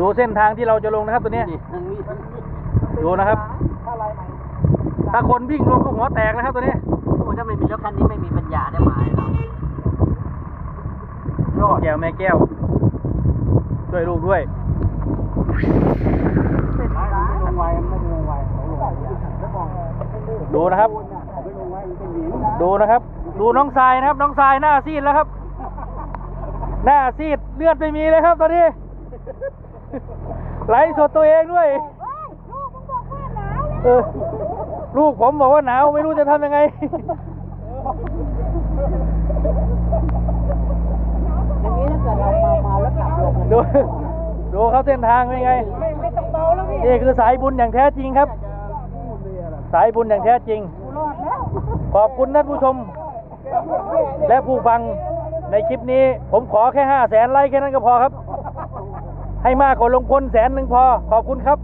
ดูเส้นทางที่เราจะลงนะครับตัวเนี้ยนี่ทางนี้ทางนี้ดูนะครับ ถ้าคนวิ่งลงก็หัวแตกนะครับตัวนี้โอ้ยถ้าไม่มีรถคันนี้ไม่มีปัญญาได้มาเลยเราแก้วแม่แก้ว ช่วยลูกด้วยลงไวไม่ลงไวดูนะครับ ดูนะครับ ดูน้องทรายนะครับ น้องทรายหน้าซีดแล้วครับ หน้าซีดเลือดไม่มีเลยครับตอนนี้ ไหลฟ์สดตัวเองด้วยเออ ลูกผมบอกว่าหนาวไม่รู้จะทำยังไง อย่างนี้ถ้าเกิดเราเมาเมาแล้วกลับลงดู ดูเขาเส้นทางเป็นไง ไม่ไม่ต้องเบาแล้วพี่นี่คือสายบุญอย่างแท้จริงครับ สายบุญอย่างแท้จริงขอบคุณท่านผู้ชม และผู้ฟังในคลิปนี้ ผมขอแค่ห้าแสนไลค์แค่นั้นก็พอครับ ให้มากกว่าลงพลแสนหนึ่งพอ ขอบคุณครับ